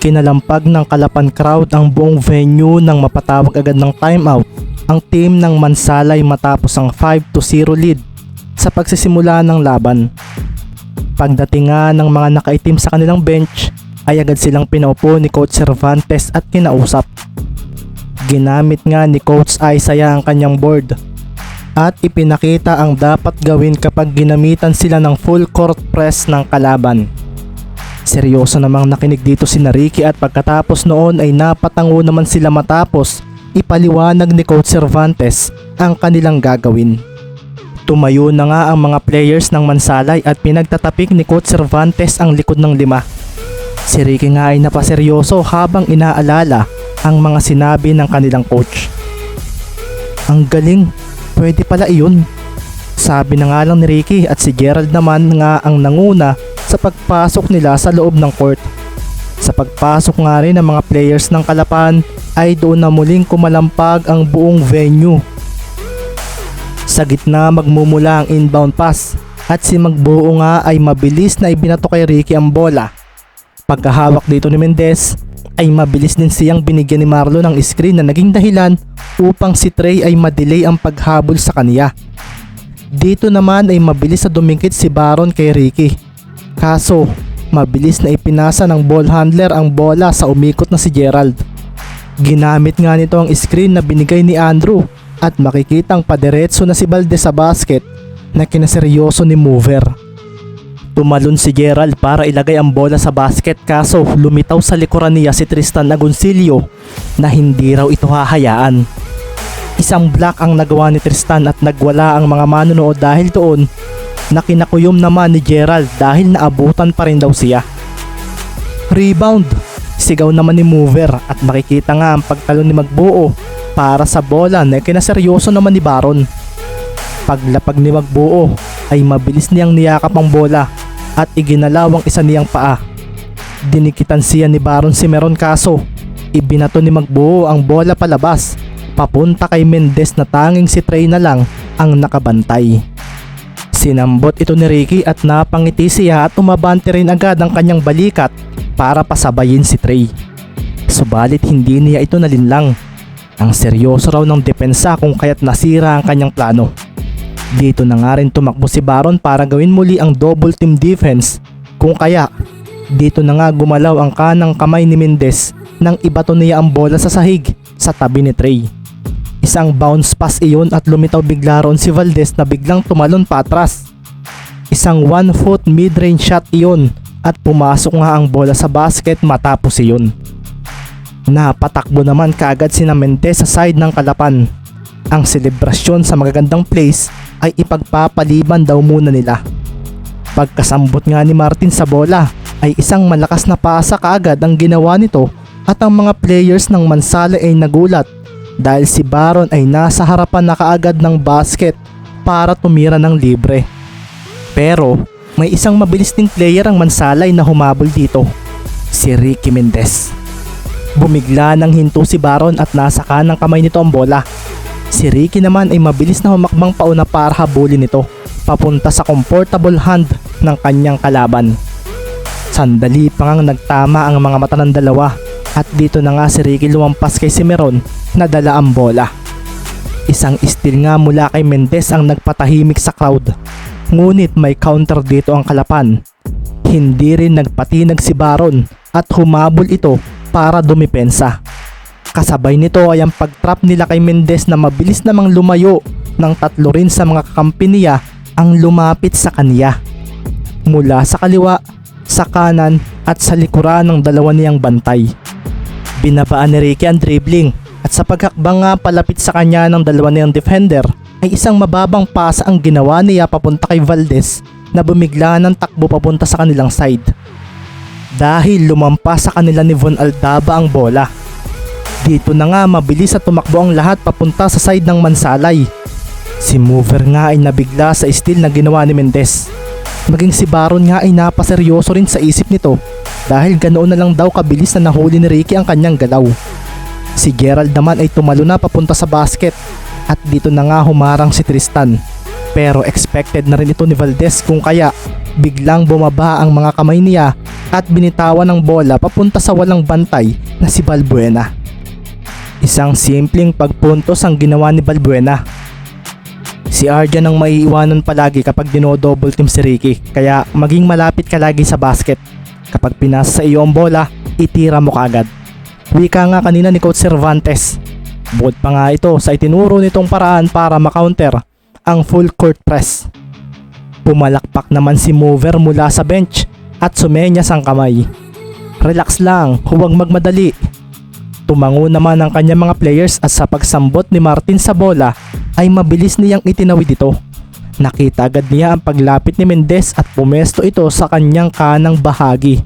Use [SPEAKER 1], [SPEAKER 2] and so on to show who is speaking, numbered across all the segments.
[SPEAKER 1] Kinalampag ng Kalapan crowd ang buong venue nang mapatawag agad ng timeout ang team ng Mansalay matapos ang 5 to 0 lead sa pagsisimula ng laban. Pagdating nga ng mga nakaitim sa kanilang bench ay agad silang pinaupo ni Coach Cervantes at kinausap. Ginamit nga ni Coach Isaiah ang kanyang board at ipinakita ang dapat gawin kapag ginamitan sila ng full court press ng kalaban. Seryoso namang nakinig dito si Nariki at pagkatapos noon ay napatango naman sila matapos ipaliwanag ni Coach Cervantes ang kanilang gagawin. Tumayo na nga ang mga players ng Mansalay at pinagtatapik ni Coach Cervantes ang likod ng lima. Si Ricky nga ay napaseryoso habang inaalala ang mga sinabi ng kanilang coach. Ang galing, pwede pala iyon. Sabi na nga lang ni Ricky at si Gerald naman nga ang nanguna sa pagpasok nila sa loob ng court. Sa pagpasok nga rin ng mga players ng Kalapan ay doon na muling kumalampag ang buong venue. Sa gitna magmumula ang inbound pass at si Magbuo nga ay mabilis na ibinato kay Ricky ang bola. Pagkahawak dito ni Mendez ay mabilis din siyang binigyan ni Marlo ng screen na naging dahilan upang si Trey ay madelay ang paghabol sa kaniya. Dito naman ay mabilis na dumingkit si Baron kay Ricky. Kaso, mabilis na ipinasa ng ball handler ang bola sa umikot na si Gerald. Ginamit nga nito ang screen na binigay ni Andrew at makikitang padiretso na si Valdez sa basket na kinaseryoso ni Mover. Tumalon si Gerald para ilagay ang bola sa basket kaso lumitaw sa likuran niya si Tristan Agoncillo na hindi raw ito hahayaan. Isang block ang nagawa ni Tristan at nagwala ang mga manunood dahil doon na kinakuyom naman ni Gerald dahil naabutan pa rin daw siya. Rebound! Sigaw naman ni Mover at makikita nga ang pagtalon ni Magbuo para sa bola na kinaseryoso naman ni Baron. Paglapag ni Magbuo ay mabilis niyang niyakap ang bola at iginalaw ang isa niyang paa. Dinikitan siya ni Baron si Meron kaso ibinato ni Magbuo ang bola palabas papunta kay Mendez na tanging si Trey na lang ang nakabantay. Sinambot ito ni Ricky at napangiti siya at umabante rin agad ang kanyang balikat para pasabayin si Trey. Subalit hindi niya ito nalinlang. Ang seryoso raw ng depensa kung kaya't nasira ang kanyang plano. Dito na nga rin tumakbo si Baron para gawin muli ang double team defense kung kaya dito na nga gumalaw ang kanang kamay ni Mendez nang ibato niya ang bola sa sahig sa tabi ni Trey. Isang bounce pass iyon at lumitaw bigla roon si Valdez na biglang tumalon pa atras. Isang one foot mid-range shot iyon at pumasok nga ang bola sa basket matapos iyon. Napatakbo naman kaagad si Mendez sa side ng kalapan. Ang selebrasyon sa magagandang place ay ipagpapaliban daw muna nila. Pagkasambot nga ni Martin sa bola ay isang malakas na pasa kaagad ang ginawa nito at ang mga players ng Mansala ay nagulat dahil si Baron ay nasa harapan na kaagad ng basket para tumira ng libre. Pero may isang mabilis ding player ang Mansalay na humabol dito, si Ricky Mendez. Bumigla ng hinto si Baron at nasa kanang kamay nito ang bola. Si Ricky naman ay mabilis na humakbang pauna para habulin nito papunta sa comfortable hand ng kanyang kalaban. Sandali pa ngang nagtama ang mga mata ng dalawa at dito na nga si Ricky lumampas kay Simeron na dala ang bola. Isang steal nga mula kay Mendez ang nagpatahimik sa crowd. Ngunit may counter dito ang kalapan. Hindi rin nagpatinag si Baron at humabol ito para dumipensa. Kasabay nito ay ang pagtrap nila kay Mendez na mabilis namang lumayo ng tatlo rin sa mga kakampi ang lumapit sa kanya. Mula sa kaliwa, sa kanan at sa likuran ng dalawa niyang bantay. Binabaan ni Ricky ang dribbling at sa paghakbang nga palapit sa kanya ng dalawa niyang defender ay isang mababang pasa ang ginawa niya papunta kay Valdez na bumigla ng takbo papunta sa kanilang side. Dahil lumampas sa kanila ni Von Aldaba ang bola. Dito na nga mabilis at tumakbo ang lahat papunta sa side ng Mansalay. Si Mover nga ay nabigla sa steal na ginawa ni Mendez. Maging si Baron nga ay napaseryoso rin sa isip nito dahil ganoon na lang daw kabilis na nahuli ni Ricky ang kanyang galaw. Si Gerald naman ay tumalo na papunta sa basket at dito na nga humarang si Tristan. Pero expected na rin ito ni Valdez kung kaya biglang bumaba ang mga kamay niya at binitawan ng bola papunta sa walang bantay na si Balbuena. Isang simpleng pagpuntos ang ginawa ni Balbuena. Si Arjan ang maiiwanan palagi kapag dino-double team si Ricky kaya maging malapit ka lagi sa basket. Kapag pinasa sa iyo ang bola, itira mo kaagad. Wika nga kanina ni Coach Cervantes. Bukod pa nga ito sa itinuro nitong paraan para makounter ang full court press. Pumalakpak naman si Mover mula sa bench at sumenyas ang kamay. Relax lang, huwag magmadali. Tumango naman ang kanyang mga players at sa pagsambot ni Martin sa bola ay mabilis niyang itinawid ito. Nakita agad niya ang paglapit ni Mendez at pumesto ito sa kanyang kanang bahagi.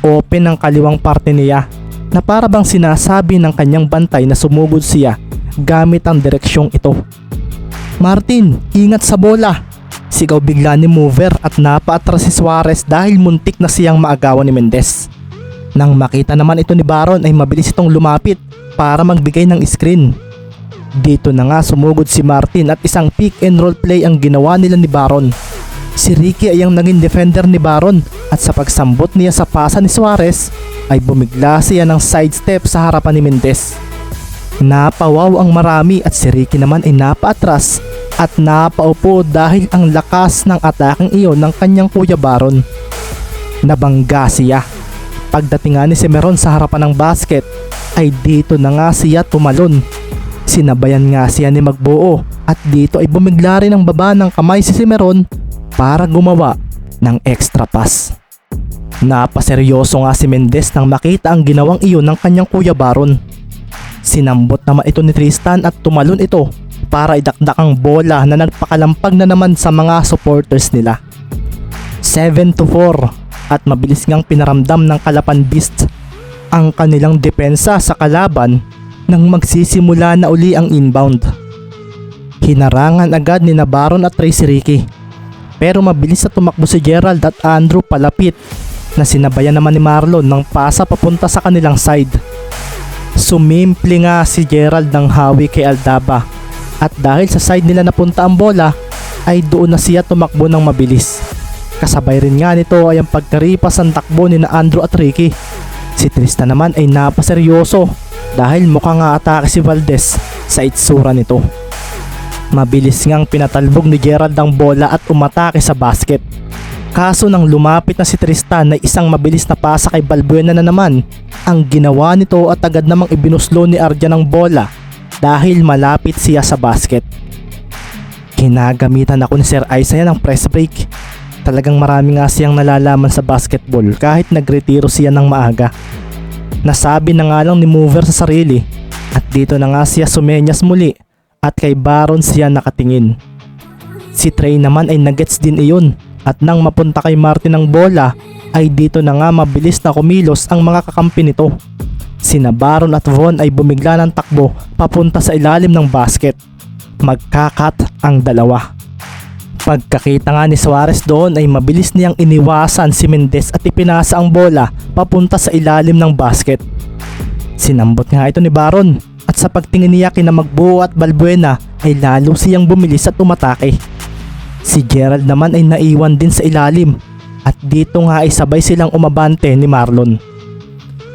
[SPEAKER 1] Open ang kaliwang parte niya na para bang sinasabi ng kanyang bantay na sumugod siya gamit ang direksyong ito. Martin, ingat sa bola! Sigaw bigla ni Mover at napaatras si Suarez dahil muntik na siyang maagawan ni Mendez. Nang makita naman ito ni Baron ay mabilis itong lumapit para magbigay ng screen. Dito na nga sumugod si Martin at isang pick and roll play ang ginawa nila ni Baron. Si Ricky ay ang naging defender ni Baron at sa pagsambot niya sa pasa ni Suarez ay bumigla siya ng sidestep sa harapan ni Mendez. Napawaw ang marami at si Ricky naman ay napaatras at napaupo dahil ang lakas ng ataking iyon ng kanyang kuya Baron. Nabangga siya. Pagdating nga ni Semeron sa harapan ng basket ay dito na nga siya tumalon. Sinabayan nga siya ni Magbuo at dito ay bumigla rin ang baba ng kamay si Semeron para gumawa ng extra pass. Napaseryoso nga si Mendez nang makita ang ginawang iyon ng kanyang kuya Baron. Sinambot naman ito ni Tristan at tumalon ito para idakdak ang bola na nagpakalampag na naman sa mga supporters nila. 7 to 4 at mabilis ngang pinaramdam ng Kalapan Beast ang kanilang depensa sa kalaban nang magsisimula na uli ang inbound. Hinarangan agad ni Nabaron at Tracy Ricky pero mabilis na tumakbo si Gerald at Andrew palapit na sinabayan naman ni Marlon ng pasa papunta sa kanilang side. Sumimple nga si Gerald ng hawi kay Aldaba at dahil sa side nila napunta ang bola ay doon na siya tumakbo ng mabilis. Kasabay rin nga nito ay ang pagkaripas ng takbo ni na Andrew at Ricky. Si Tristan naman ay napaseryoso dahil mukhang atake si Valdez sa itsura nito. Mabilis ngang pinatalbog ni Gerald ang bola at umatake sa basket. Kaso nang lumapit na si Tristan na isang mabilis na pasa kay Balbuena na naman, ang ginawa nito at agad namang ibinuslo ni Arjan ang bola dahil malapit siya sa basket. Kinagamitan ako ni Sir Isaiah ng press break. Talagang marami nga siyang nalalaman sa basketball kahit nagretiro siya ng maaga. Nasabi na nga lang ni Mover sa sarili at dito na nga siya sumenyas muli at kay Baron siya nakatingin. Si Trey naman ay nagets din iyon at nang mapunta kay Martin ang bola ay dito na nga mabilis na kumilos ang mga kakampi nito. Sina Baron at Von ay bumigla ng takbo papunta sa ilalim ng basket. Magkakat ang dalawa. Pagkakita nga ni Suarez doon ay mabilis niyang iniwasan si Mendez at ipinasa ang bola papunta sa ilalim ng basket. Sinambot nga ito ni Baron sa pagtingin niya kina Magbuo at Balbuena ay lalo siyang bumilis at umatake. Si Gerald naman ay naiwan din sa ilalim at dito nga ay sabay silang umabante ni Marlon.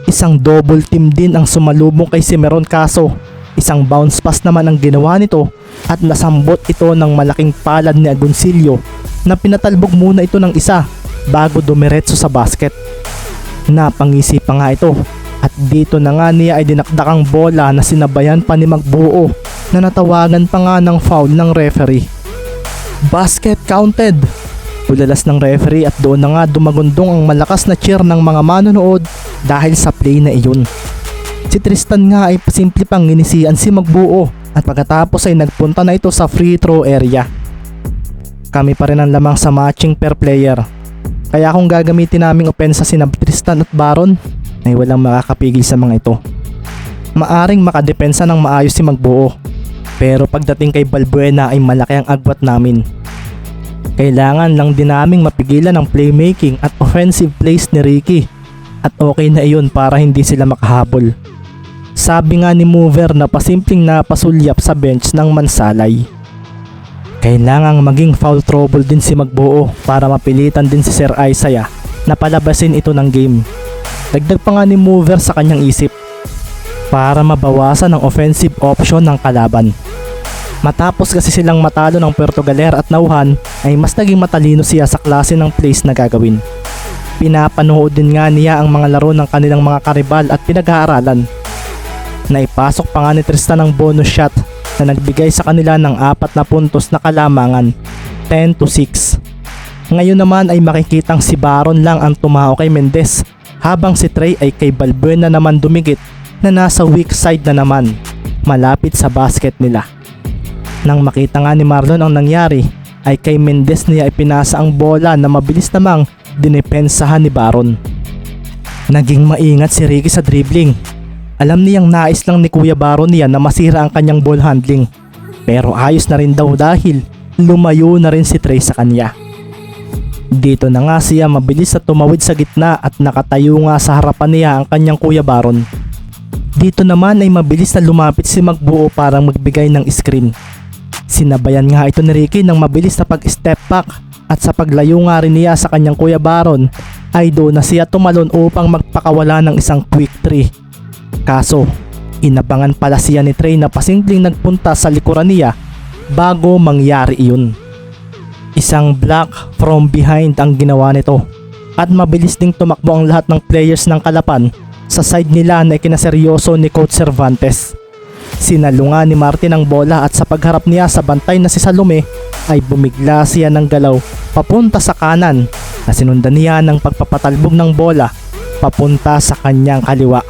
[SPEAKER 1] Isang double team din ang sumalubong kay Cimeron kaso isang bounce pass naman ang ginawa nito at nasambot ito ng malaking palad ni Agoncillo na pinatalbog muna ito ng isa bago dumiretso sa basket. Napangisi pa nga ito at dito na nga niya ay dinakdak ang bola na sinabayan pa ni Magbuo na natawagan pa nga ng foul ng referee. Basket counted! Ulalas ng referee at doon na nga dumagundong ang malakas na cheer ng mga manonood dahil sa play na iyon. Si Tristan nga ay simple pang inisian si Magbuo at pagkatapos ay nagpunta na ito sa free throw area. Kami pa rin ang lamang sa matching per player. Kaya kung gagamitin naming opensa si Tristan at Baron ay walang makakapigil sa mga ito. Maaring makadepensa ng maayos si Magbuo. Pero pagdating kay Balbuena ay malaki ang agwat namin. Kailangan lang din naming mapigilan ang playmaking at offensive plays ni Ricky at okay na iyon para hindi sila makahabol. Sabi nga ni Mover na pasimpleng napasulyap sa bench ng Mansalay. Kailangang maging foul trouble din si Magbuo para mapilitan din si Sir Isaiah na palabasin ito ng game. Dagdag pa nga ni Mover sa kanyang isip para mabawasan ang offensive option ng kalaban. Matapos kasi silang matalo ng Puerto Galera at Nauhan ay mas naging matalino siya sa klase ng plays na gagawin. Pinapanood din nga niya ang mga laro ng kanilang mga karibal at pinag-aaralan. Naipasok pa nga ni Tristan ang bonus shot na nagbigay sa kanila ng apat na puntos na kalamangan, 10 to 6. Ngayon naman ay makikitang si Baron lang ang tumao kay Mendez habang si Trey ay kay Balbuena naman dumigit na nasa weak side na naman malapit sa basket nila. Nang makita nga ni Marlon ang nangyari ay kay Mendez niya ipinasa ang bola na mabilis namang dinepensahan ni Baron. Naging maingat si Ricky sa dribbling. Alam niyang nais lang ni Kuya Baron niya na masira ang kanyang ball handling. Pero ayos na rin daw dahil lumayo na rin si Trey sa kanya. Dito na nga siya mabilis na tumawid sa gitna at nakatayo nga sa harapan niya ang kanyang Kuya Baron. Dito naman ay mabilis na lumapit si Magbuo para magbigay ng screen. Sinabayan nga ito ni Ricky ng mabilis na pag-step back at sa paglayo nga rin niya sa kanyang Kuya Baron ay doon na siya tumalon upang magpakawala ng isang quick 3. Kaso, inabangan pala siya ni Trey na pasimpleng nagpunta sa likuran niya bago mangyari iyon. Isang block from behind ang ginawa nito at mabilis ding tumakbo ang lahat ng players ng Kalapan sa side nila na ikinaseryoso ni Coach Cervantes. Sinalunga ni Martin ang bola at sa pagharap niya sa bantay na si Salome ay bumigla siya ng galaw papunta sa kanan na sinundan niya ng pagpapatalbog ng bola papunta sa kanyang kaliwa.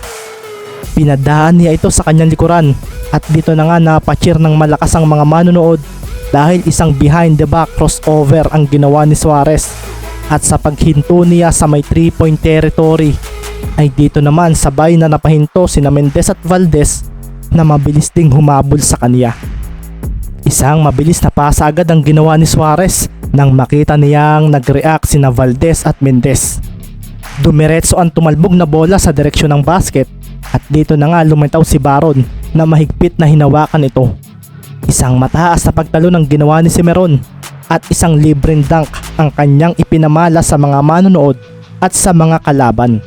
[SPEAKER 1] Pinadaan niya ito sa kanyang likuran at dito na nga napacheer ng malakas ang mga manonood dahil isang behind the back crossover ang ginawa ni Suarez at sa paghinto niya sa may 3 point territory ay dito naman sabay na napahinto sina Mendez at Valdez na mabilis ding humabol sa kanya. Isang mabilis na pasa agad ang ginawa ni Suarez nang makita niyang nag-react sina Valdez at Mendez. Dumiretso ang tumalbog na bola sa direksyon ng basket at dito na nga lumitaw si Baron na mahigpit na hinawakan ito. Isang mataas na pagtalo ng ginawa ni Simeron at isang libreng dunk ang kanyang ipinamala sa mga manonood at sa mga kalaban.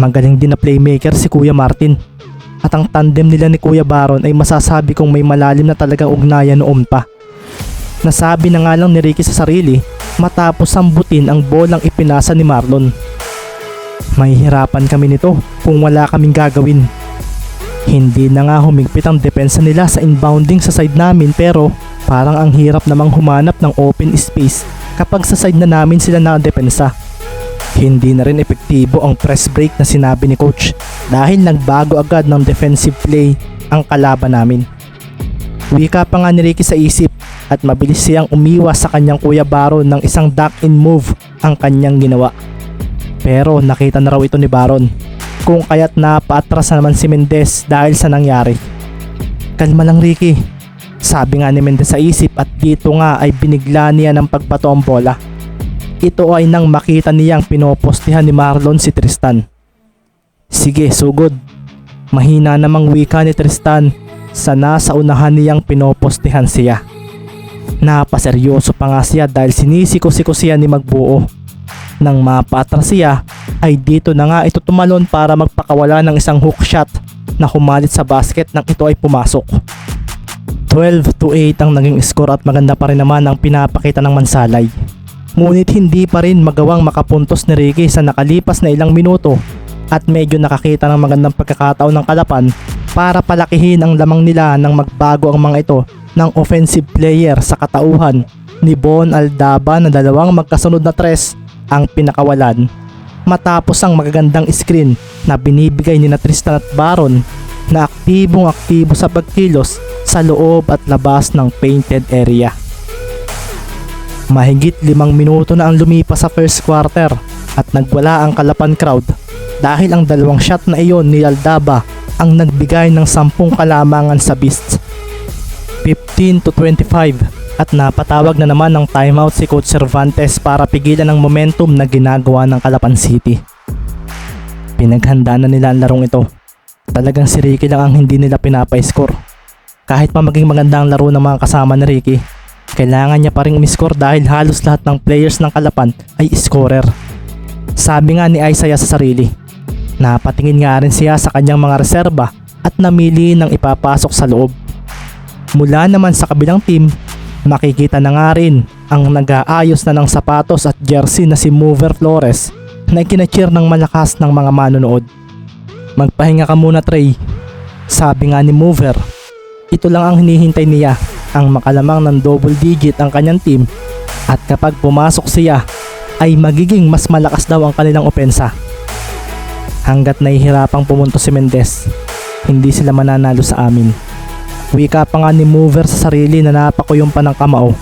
[SPEAKER 1] Magaling din na playmaker si Kuya Martin at ang tandem nila ni Kuya Baron ay masasabi kong may malalim na talagang ugnayan noon pa. Nasabi na nga lang ni Ricky sa sarili matapos sambutin ang bolang ipinasa ni Marlon. Mahihirapan kami nito kung wala kaming gagawin. Hindi na nga humigpit ang depensa nila sa inbounding sa side namin pero parang ang hirap namang humanap ng open space kapag sa side na namin sila nakadepensa. Hindi na rin epektibo ang press break na sinabi ni coach dahil nagbago agad ng defensive play ang kalaban namin. Wika pa nga ni Ricky sa isip at mabilis siyang umiwas sa kanyang kuya Baron ng isang duck in move ang kanyang ginawa. Pero nakita na raw ito ni Baron kung kaya't napaatras na naman si Mendez dahil sa nangyari. Kalma lang Ricky, sabi nga ni Mendez sa isip at dito nga ay binigla niya ng pagbato ang bola. Ito ay nang makita niyang pinopostihan ni Marlon si Tristan. Sige, sugod. Mahina namang wika ni Tristan sa nasa unahan niyang pinopostihan siya. Napaseryoso pa nga siya dahil sinisiko-siko siya ni Magbuo. Nang mapatras siya ay dito na nga ito tumalon para magpakawala ng isang hook shot na humalit sa basket nang ito ay pumasok. 12 to 8 ang naging score at maganda pa rin naman ang pinapakita ng Mansalay. Ngunit hindi pa rin magawang makapuntos ni Ricky sa nakalipas na ilang minuto at medyo nakakita ng magandang pagkakataon ng kalapan para palakihin ang lamang nila nang magbago ang mga ito ng offensive player sa katauhan ni Bon Aldaba na dalawang magkasunod na tres ang pinakawalan matapos ang magagandang screen na binibigay ni na Tristan at Baron na aktibong aktibo sa pagkilos sa loob at labas ng painted area. Mahigit limang minuto na ang lumipas sa first quarter at nagwala ang kalapan crowd dahil ang dalawang shot na iyon ni Aldaba ang nagbigay ng sampung kalamangan sa Beasts. 15 to 25 at napatawag na naman ng timeout si Coach Cervantes para pigilan ang momentum na ginagawa ng Kalapan City. Pinaghanda na nila ang larong ito. Talagang si Ricky lang ang hindi nila pinapa-score. Kahit pa maging maganda ang laro ng mga kasama ni Ricky, kailangan niya pa rin umiscore dahil halos lahat ng players ng Kalapan ay scorer. Sabi nga ni Isaiah sa sarili. Napatingin nga rin siya sa kanyang mga reserba at namili ng ipapasok sa loob. Mula naman sa kabilang team, makikita na nga rin ang nag-aayos na ng sapatos at jersey na si Mover Flores na ikinacheer ng malakas ng mga manonood. Magpahinga ka muna Trey. Sabi nga ni Mover, ito lang ang hinihintay niya, ang makalamang ng double digit ang kanyang team at kapag pumasok siya ay magiging mas malakas daw ang kanilang opensa. Hanggat nahihirapang pumunto si Mendez, hindi sila mananalo sa amin. Wika pa nga ni Mover sa sarili na napakuyong pa ng kamao.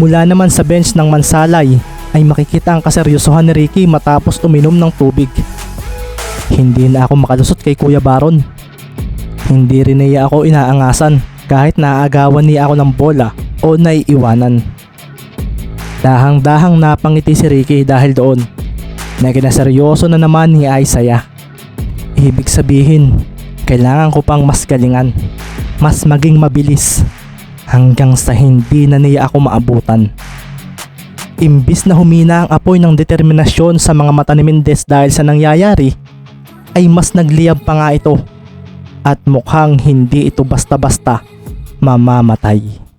[SPEAKER 1] Mula naman sa bench ng Mansalay ay makikita ang kaseryosohan ni Ricky matapos uminom ng tubig. Hindi na ako makalusot kay Kuya Baron. Hindi rin niya ako inaangasan kahit naaagawan niya ako ng bola o naiiwanan. Dahang-dahang napangiti si Ricky dahil doon na kinaseryoso na naman ni Isaiah. Ibig sabihin, kailangan ko pang mas galingan, mas maging mabilis, hanggang sa hindi na niya ako maabutan. Imbis na humina ang apoy ng determinasyon sa mga mata ni Mendez dahil sa nangyayari, ay mas nagliyab pa nga ito at mukhang hindi ito basta-basta mamamatay.